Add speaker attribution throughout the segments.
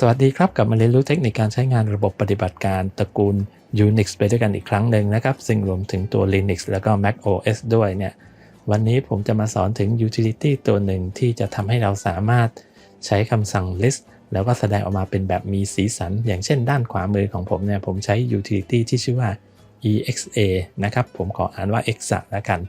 Speaker 1: สวัสดีครับกลับมาเรียนรู้เทคนิคการใช้งานระบบปฏิบัติการตระกูล Unix ไปด้วยกันอีกครั้งหนึ่งนะครับ ซึ่งรวมถึงตัว Linux แล้วก็ Mac OS ด้วยเนี่ย วันนี้ผมจะมาสอนถึง Utility ตัวหนึ่งที่จะทำให้เราสามารถใช้คำสั่ง list แล้วก็แสดงออกมาเป็นแบบมีสีสัน อย่างเช่นด้านขวามือของผมเนี่ย ผมใช้ Utility ที่ชื่อว่า exa นะครับ ผมขออ่านว่า exa แล้วกัน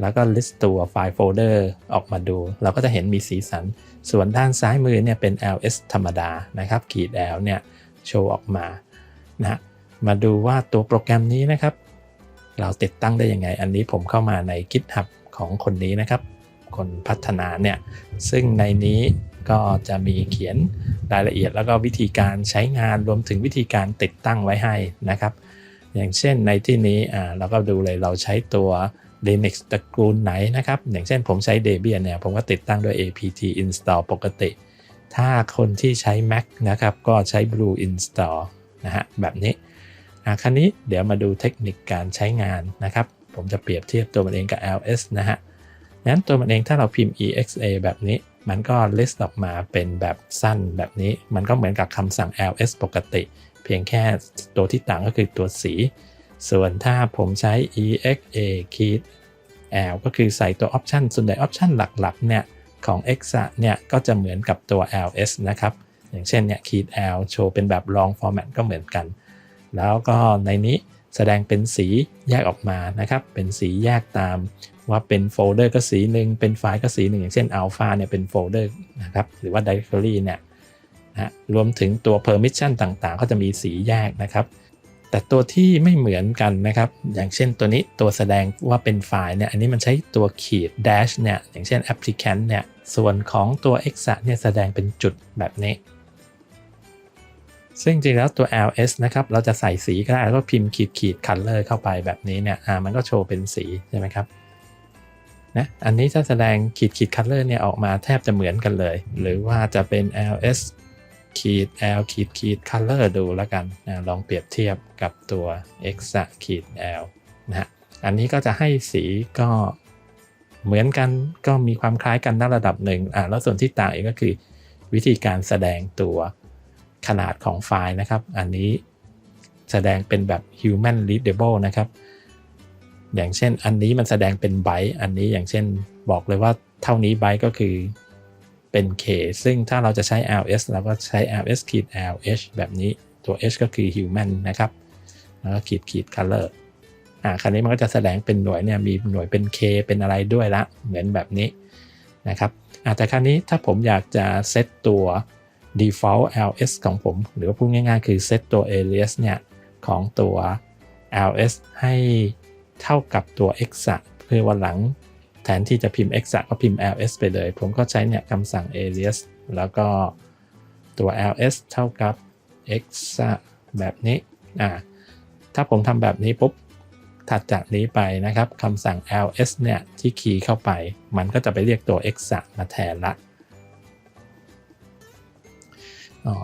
Speaker 1: แล้วก็ list ตัวไฟล์โฟลเดอร์ออกมาดู เราก็จะเห็นมีสีสัน ส่วนด้านซ้ายมือเนี่ยเป็น ls ธรรมดานะครับขีด l เนี่ยโชว์ออกมานะมาดูว่าตัวโปรแกรมนี้นะครับ เราติดตั้งได้ยังไง อันนี้ผมเข้ามาใน GitHub ของคนนี้นะครับ คนพัฒนาเนี่ย ซึ่งในนี้ก็จะมีเขียนรายละเอียด แล้วก็วิธีการใช้งานรวมถึงวิธีการติดตั้งไว้ให้นะครับ อย่างเช่นในที่นี้อ่าเราก็ดูเลยเราใช้ตัว Linux ตระกูลไหนนะครับ อย่างเช่นผมใช้ Debian เนี่ย ผมก็ติดตั้งด้วย apt install ปกติ ถ้าคนที่ใช้ Mac นะครับ ก็ใช้ Blue install นะฮะ แบบนี้อะคราวนี้เดี๋ยวมาดูเทคนิคการใช้งานนะครับ ผมจะเปรียบเทียบตัวมันเองกับ ls นะฮะนั้นตัวมันเองถ้าเราพิมพ์ exa แบบนี้ มันก็ list ออกมาเป็นแบบสั้นแบบนี้ มันก็เหมือนกับคำสั่ง ls ปกติ เพียงแค่ตัวที่ต่างก็คือตัวสี ส่วนถ้าผมใช้ exa คีด l ก็คือใส่ตัว option ส่วนใหญ่ option หลักๆเนี่ยของ exa เนี่ยก็จะเหมือนกับตัว ls นะครับ อย่างเช่นเนี่ยคีด l โชว์เป็นแบบ long format ก็เหมือนกัน แล้วก็ในนี้แสดงเป็นสีแยกออกมานะครับ เป็นสีแยกตามว่าเป็นโฟลเดอร์ก็สีหนึ่งเป็นไฟล์ก็สีหนึ่งอย่างเช่น alpha เนี่ยเป็นโฟลเดอร์นะครับ หรือว่า directory เนี่ยนะรวมถึงตัว permission ต่างๆ ก็จะมีสีแยกนะครับ แต่ตัวที่ไม่เหมือนกันนะครับ อย่างเช่นตัวนี้ตัวแสดงว่าเป็นไฟล์เนี่ยอันนี้มันใช้ตัวขีด dash เนี่ยอย่างเช่น applicant เนี่ยส่วนของตัว exa เนี่ยแสดงเป็นจุดแบบนี้ ซึ่งจริงแล้วตัว ls นะครับเราจะใส่สีก็ได้แล้วก็พิมพ์ขีดขีด color เข้าไปแบบนี้เนี่ยอ่ามันก็โชว์เป็นสีใช่ไหมครับนะอันนี้ถ้าแสดงขีดขีด color เนี่ยออกมาแทบจะเหมือนกันเลย หรือว่าจะเป็น ls ขีด l ขีดขีด color ดูแล้วกันนะลองเปรียบเทียบกับตัว x ขีด l นะฮะอันนี้ก็จะให้สีก็เหมือนกันก็มีความคล้ายกันในระดับหนึ่งอ่าแล้วส่วนที่ต่างอีกก็คือ วิธีการแสดงตัวขนาดของไฟล์นะครับ อันนี้แสดงเป็นแบบ human readable นะครับ อย่างเช่นอันนี้มันแสดงเป็นไบต์อันนี้อย่างเช่นบอกเลยว่าเท่านี้ไบต์ก็คือ เป็น K ซึ่งถ้าเราจะใช้ ls เราก็ใช้ ls ขีด lh แบบนี้ตัว h ก็คือ human นะครับแล้วก็ขีดขีด color อ่าคราวนี้มันก็จะแสดงเป็นหน่วยเนี่ยมีหน่วยเป็น K เป็นอะไรด้วยละเหมือนแบบนี้นะครับอ่าแต่คราวนี้ถ้าผมอยากจะเซตตัว default ls ของผม หรือว่าพูดง่ายๆ คือเซตตัว alias เนี่ยของตัว ls ให้เท่ากับตัว x เพื่อวันหลัง แทนที่จะพิมพ์ exa ก็พิมพ์ ls ไปเลย ผมก็ใช้เนี่ยคำสั่ง alias แล้วก็ตัว ls เท่ากับ exa แบบนี้อ่าถ้าผมทำแบบนี้ปุ๊บถัดจากนี้ไปนะครับคำสั่ง ls เนี่ยที่คีย์เข้าไป มันก็จะไปเรียกตัว exa มาแทนละ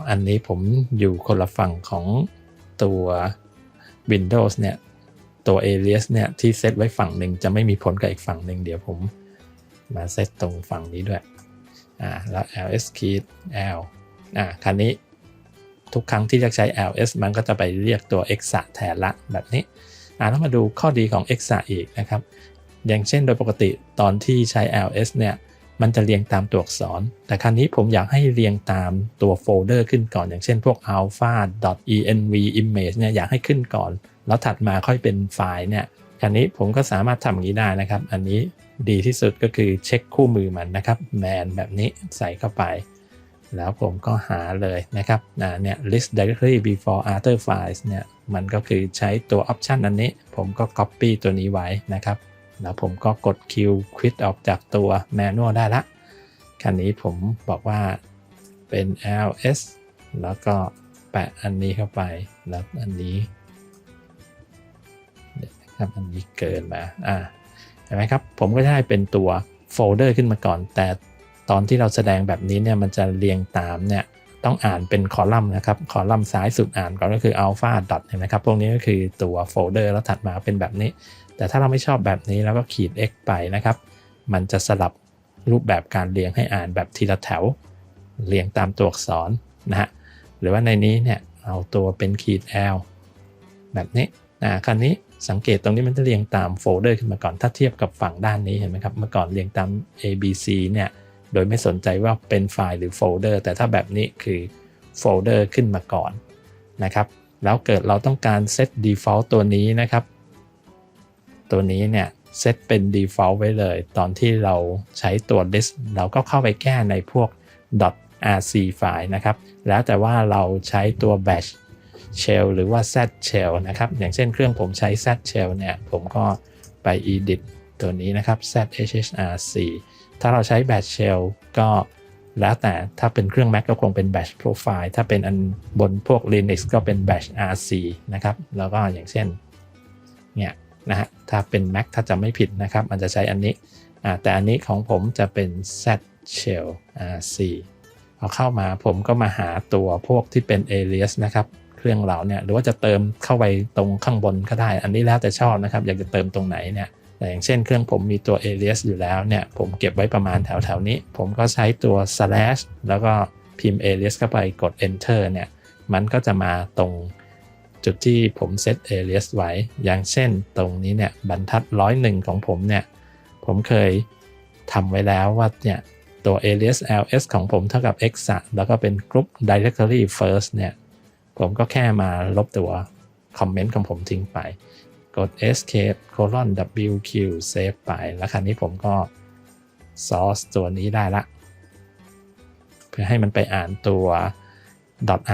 Speaker 1: อันนี้ผมอยู่คนละฝั่งของตัว Windows เนี่ย ตัว alias เนี่ยที่เซตไว้ฝั่งหนึ่งจะไม่มีผลกับอีกฝั่งหนึ่งเดี๋ยวผมมาเซตตรงฝั่งนี้ด้วยอ่าแล้ว ls key l อ่าคราวนี้ทุกครั้งที่จะใช้ ls มันก็จะไปเรียกตัว exa แทนละแบบนี้อ่าแล้วมาดูข้อดีของ exa อีกนะครับ อย่างเช่นโดยปกติตอนที่ใช้ ls เนี่ย มันจะเรียงตามตัวอักษร แต่ครั้นี้ผมอยากให้เรียงตามตัวโฟลเดอร์ขึ้นก่อน อย่างเช่นพวก alpha env image เนี่ยอยากให้ขึ้นก่อน แล้วถัดมาค่อยเป็นไฟล์เนี่ยคราวนี้ผมก็สามารถทำอย่างนี้ได้นะครับ อันนี้ดีที่สุดก็คือเช็คคู่มือมันนะครับ man แบบนี้ใส่เข้าไป แล้วผมก็หาเลยนะครับเนี่ย list directory before other files เนี่ยมันก็คือใช้ตัว option อันนี้ ผมก็ copy ตัวนี้ไว้นะครับ แล้วผมก็กด Q quit ออกจากตัว manual ได้ละ คันนี้ผมบอกว่าเป็น ls แล้วก็แปะอันนี้เข้าไป แล้วอันนี้ครับอันนี้เกินมา อ่า เห็นไหมครับ ผมก็ได้เป็นตัวโฟลเดอร์ขึ้นมาก่อน แต่ตอนที่เราแสดงแบบนี้เนี่ยมันจะเรียงตามเนี่ยต้องอ่านเป็นคอลัมน์นะครับ คอลัมน์ซ้ายสุดอ่านก่อนก็คือ alpha dot เห็นไหมครับ พวกนี้ก็คือตัวโฟลเดอร์แล้วถัดมาเป็นแบบนี้ แต่ถ้าเราไม่ชอบแบบนี้แล้วก็ขีด x ไปนะครับ มันจะสลับรูปแบบการเรียงให้อ่านแบบทีละแถว เรียงตามตัวอักษรนะฮะ หรือว่าในนี้เนี่ยเอาตัวเป็นขีด L แบบนี้อ่าคราวนี้สังเกตตรงนี้มันจะเรียงตามโฟลเดอร์ขึ้นมาก่อน ถ้าเทียบกับฝั่งด้านนี้เห็นไหมครับ เมื่อก่อนเรียงตาม A B C เนี่ย โดยไม่สนใจว่าเป็นไฟล์หรือโฟลเดอร์ แต่ถ้าแบบนี้คือโฟลเดอร์ขึ้นมาก่อนนะครับ แล้วเกิดเราต้องการเซต default ตัวนี้นะครับ ตัวนี้เนี่ยเซตเป็น default ไว้เลย ตอนที่เราใช้ตัว list เราก็เข้าไปแก้ในพวก .rc ไฟล์นะครับ แล้วแต่ว่าเราใช้ตัว bash shell หรือว่า z shell นะครับ อย่างเช่นเครื่องผมใช้ z shell เนี่ย ผมก็ไป edit ตัวนี้นะครับ zhhrc ถ้าเราใช้ bash shell ก็แล้วแต่ถ้าเป็นเครื่อง Mac ก็คงเป็น bash profile ถ้าเป็นอันบนพวก Linux ก็เป็น bash rc นะครับ แล้วก็อย่างเช่น เนี่ย นะฮะถ้าเป็น Mac ถ้าจะไม่ผิดนะครับมันจะใช้อันนี้แต่อันนี้ของผมจะเป็น z shell rc พอเข้ามาผมก็มาหาตัวพวกที่เป็น alias นะครับเครื่องเราเนี่ยหรือว่าจะเติมเข้าไปตรงข้างบนก็ได้ อันนี้แล้วแต่ชอบนะครับ อยากจะเติมตรงไหนเนี่ยแต่อย่างเช่นเครื่องผมมีตัว alias อยู่แล้วเนี่ยผมเก็บไว้ประมาณแถวๆนี้ ผมก็ใช้ตัว slash แล้วก็พิมพ์ alias เข้าไปกด enter เนี่ยมันก็จะมาตรง จุดที่ผมเซต alias ไว้ อย่างเช่นตรงนี้เนี่ยบรรทัดร้อยหนึ่งของผมเนี่ย ผมเคยทำไว้แล้วว่าเนี่ยตัว alias ls ของผมเท่ากับ x แล้วก็เป็น group directory first เนี่ย ผมก็แค่มาลบตัวคอมเมนต์ของผมทิ้งไป กด escape colon wq save ไป แล้วคราวนี้ผมก็ source ตัวนี้ได้ละ เพื่อให้มันไปอ่านตัว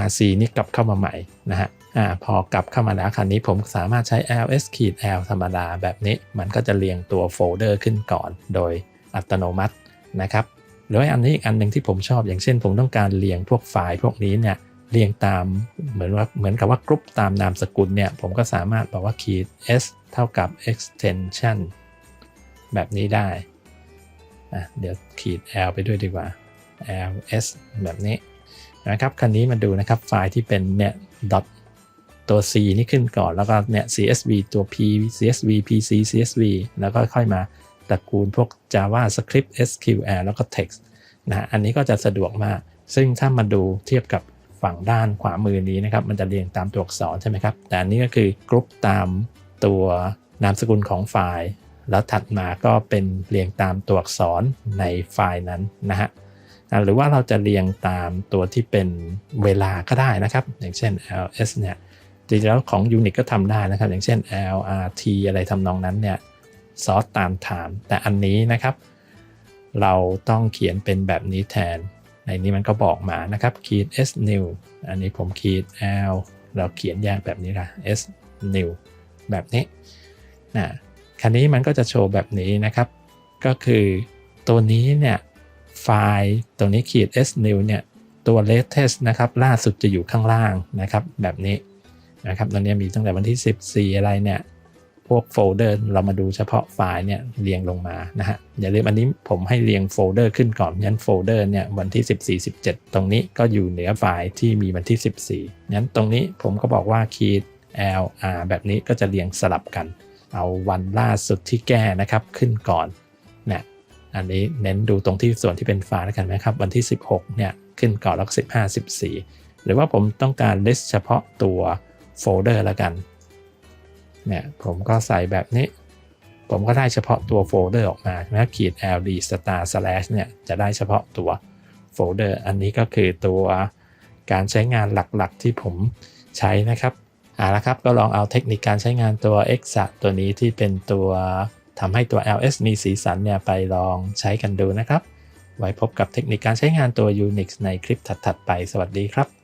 Speaker 1: .rc นี่กลับเข้ามาใหม่นะฮะ อ่าพอกลับเข้ามาแล้วคราวนี้ผมสามารถใช้ ls ขีด l ธรรมดาแบบนี้ มันก็จะเรียงตัวโฟลเดอร์ขึ้นก่อน โดยอัตโนมัตินะครับหรือว่าอันนี้อีกอันหนึ่งที่ผมชอบอย่างเช่น ผมต้องการเรียงพวกไฟล์พวกนี้เนี่ยเรียงตามเหมือนว่าเหมือนกับว่ากรุ๊ปตามนามสกุลเนี่ยผมก็สามารถบอกว่าขีด s เท่ากับ extension แบบนี้ได้เดี๋ยวขีด l ไปด้วยดีกว่า ls แบบนี้นะครับคันนี้มาดูนะครับไฟล์ที่เป็นเนี่ย ตัว c นี่ขึ้นก่อนแล้วก็เนี่ย csv ตัว p csv pc csv แล้วก็ค่อยมาตระกูลพวก javascript sql แล้วก็ text นะอันนี้ก็จะสะดวกมาก ซึ่งถ้ามาดูเทียบกับฝั่งด้านขวามือนี้นะครับ มันจะเรียงตามตัวอักษรใช่ไหมครับ แต่อันนี้ก็คือกรุ๊ปตามตัวนามสกุลของไฟล์ แล้วถัดมาก็เป็นเรียงตามตัวอักษรในไฟล์นั้นนะฮะหรือว่าเราจะเรียงตามตัวที่เป็นเวลาก็ได้นะครับ อย่างเช่น ls เนี่ย จริงๆแล้วของ Unix ก็ทำได้นะครับ อย่างเช่น lrt อะไรทำนองนั้นเนี่ยซอสตามฐานแต่อันนี้นะครับ เราต้องเขียนเป็นแบบนี้แทน ในนี้มันก็บอกมานะครับขีด s new อันนี้ผมขีด l เราเขียนแยกแบบนี้ค่ะ s new แบบนี้นะคันนี้มันก็จะโชว์แบบนี้นะครับ ก็คือตัวนี้เนี่ยไฟล์ตัวนี้ขีด s new เนี่ยตัว latest นะครับ ล่าสุดจะอยู่ข้างล่างนะครับ แบบนี้ นะครับตอนนี้มีตั้งแต่วันที่ 14 อะไรเนี่ย พวกโฟลเดอร์เรามาดูเฉพาะไฟล์เนี่ยเรียงลงมานะฮะอย่าลืมอันนี้ผมให้เรียงโฟลเดอร์ขึ้นก่อนงั้นโฟลเดอร์เนี่ยวันที่ 14 17 ตรงนี้ก็อยู่เหนือไฟล์ที่มีวันที่ 14งั้นตรงนี้ผมก็บอกว่าคีด l r แบบนี้ก็จะเรียงสลับกัน เอาวันล่าสุดที่แก้นะครับขึ้นก่อนเนี่ยอันนี้เน้นดูตรงที่ส่วนที่เป็นไฟล์แล้วกันนะครับ วันที่ 16เนี่ยขึ้นก่อนแล้ว15 14 หรือว่าผมต้องการ list เฉพาะตัว โฟลเดอร์แล้วกัน เนี่ยผมก็ใส่แบบนี้ ผมก็ได้เฉพาะตัวโฟลเดอร์ออกมานะขีด ld star slash เนี่ยจะได้เฉพาะตัวโฟลเดอร์ อันนี้ก็คือตัวการใช้งานหลักๆที่ผมใช้นะครับเอาละครับก็ลองเอาเทคนิคการใช้งานตัว exa ตัวนี้ที่เป็นตัวทำให้ตัว ls มีสีสันเนี่ยไปลองใช้กันดูนะครับ ไว้พบกับเทคนิคการใช้งานตัว Unix ในคลิปถัดๆไป สวัสดีครับ